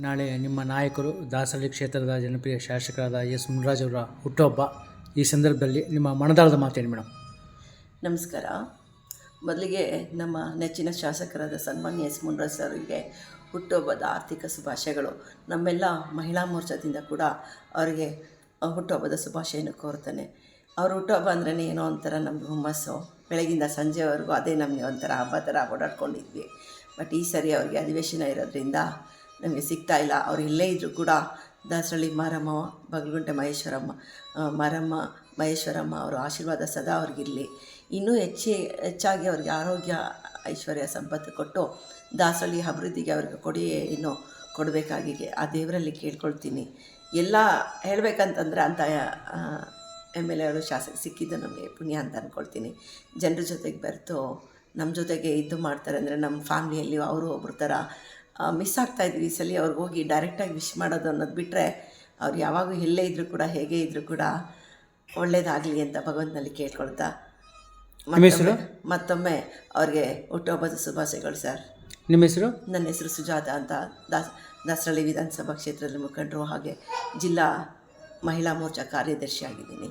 ನಾಳೆ ನಿಮ್ಮ ನಾಯಕರು ದಾಸಹಳ್ಳಿ ಕ್ಷೇತ್ರದ ಜನಪ್ರಿಯ ಶಾಸಕರಾದ ಎಸ್ ಮುನರಾಜ್ ಅವರ ಹುಟ್ಟುಹಬ್ಬ. ಈ ಸಂದರ್ಭದಲ್ಲಿ ನಿಮ್ಮ ಮನದಾಳದ ಮಾತೇನು ಮೇಡಮ್ ನಮಸ್ಕಾರ. ಮೊದಲಿಗೆ ನಮ್ಮ ನೆಚ್ಚಿನ ಶಾಸಕರಾದ ಸನ್ಮಾನ್ಯ ಎಸ್ ಮುನರಾಜ್ ಅವರಿಗೆ ಹುಟ್ಟುಹಬ್ಬದ ಆರ್ಥಿಕ ಶುಭಾಶಯಗಳು. ನಮ್ಮೆಲ್ಲ ಮಹಿಳಾ ಮೋರ್ಚಾದಿಂದ ಕೂಡ ಅವರಿಗೆ ಹುಟ್ಟುಹಬ್ಬದ ಶುಭಾಶಯನ ಕೋರ್ತೇನೆ. ಅವ್ರ ಹುಟ್ಟುಹಬ್ಬ ಅಂದ್ರೇ ಏನೋ ಒಂಥರ ನಮ್ಗೆ ಹುಮ್ಮಸ್ಸು. ಬೆಳಗಿಂದ ಸಂಜೆವರೆಗೂ ಅದೇ ನಮಗೆ ಒಂಥರ ಹಬ್ಬ ಥರ ಓಡಾಡ್ಕೊಂಡಿದ್ವಿ. ಬಟ್ ಈ ಸರಿ ಅವ್ರಿಗೆ ಅಧಿವೇಶನ ಇರೋದ್ರಿಂದ ನಮಗೆ ಸಿಗ್ತಾ ಇಲ್ಲ. ಅವ್ರು ಇಲ್ಲೇ ಇದ್ದರೂ ಕೂಡ ದಾಸರಳ್ಳಿ ಮಾರಮ್ಮ, ಬಗಲಗುಂಟೆ ಮಹೇಶ್ವರಮ್ಮ ಮಾರಮ್ಮ, ಮಹೇಶ್ವರಮ್ಮ ಅವರ ಆಶೀರ್ವಾದ ಸದಾ ಅವ್ರಿಗಿರಲಿ ಇನ್ನೂ ಹೆಚ್ಚಿ, ಹೆಚ್ಚಾಗಿ ಅವ್ರಿಗೆ ಆರೋಗ್ಯ, ಐಶ್ವರ್ಯ ಸಂಪತ್ತು ಕೊಟ್ಟು ದಾಸರಳ್ಳಿ ಅಭಿವೃದ್ಧಿಗೆ ಅವ್ರಿಗೆ ಕೊಡಿ, ಇನ್ನೂ ಕೊಡಬೇಕಾಗಿದೆ. ಆ ದೇವರಲ್ಲಿ ಕೇಳ್ಕೊಳ್ತೀನಿ. ಎಲ್ಲ ಹೇಳಬೇಕಂತಂದ್ರೆ ಅಂತ ಎಂ ಎಲ್ ಎ ಅವರು ಶಾಸಕ, ಸಿಕ್ಕಿದ್ದು ನಮಗೆ ಪುಣ್ಯ ಅಂತ ಅಂದ್ಕೊಳ್ತೀನಿ ಜನರ ಜೊತೆಗೆ ಬೆರೆತು ನಮ್ಮ ಜೊತೆಗೆ ಇದು ಮಾಡ್ತಾರೆ ಅಂದರೆ ನಮ್ಮ ಫ್ಯಾಮ್ಲಿಯಲ್ಲಿ ಅವರು ಒಬ್ಬರ ಥರ ಮಿಸ್ ಆಗ್ತಾಯಿದ್ವಿ ಈ ಸಲ. ಅವ್ರಿಗೆ ಹೋಗಿ ಡೈರೆಕ್ಟಾಗಿ ವಿಶ್ ಮಾಡೋದು ಅನ್ನೋದು ಬಿಟ್ಟರೆ ಅವ್ರು ಯಾವಾಗೂ ಎಲ್ಲೇ ಇದ್ದರೂ ಕೂಡ ಹೇಗೆ ಇದ್ದರೂ ಕೂಡ ಒಳ್ಳೇದಾಗಲಿ ಅಂತ ಭಗವಂತನಲ್ಲಿ ಕೇಳ್ಕೊಳ್ತಾ ನಿಮ್ಮ ಹೆಸರು? ಮತ್ತೊಮ್ಮೆ ಮತ್ತೊಮ್ಮೆ ಅವ್ರಿಗೆ ಹುಟ್ಟುಹಬ್ಬದ ಶುಭಾಶಯಗಳು ಸರ್. ನಿಮ್ಮ ಹೆಸರು? ನನ್ನ ಹೆಸರು ಸುಜಾತ ಅಂತ ದಾಸ್ ದಾಸರಳ್ಳಿ ವಿಧಾನಸಭಾ ಕ್ಷೇತ್ರದಲ್ಲಿ ಮುಖಂಡರು ಹಾಗೆ ಜಿಲ್ಲಾ ಮಹಿಳಾ ಮೋರ್ಚಾ ಕಾರ್ಯದರ್ಶಿ ಆಗಿದ್ದೀನಿ.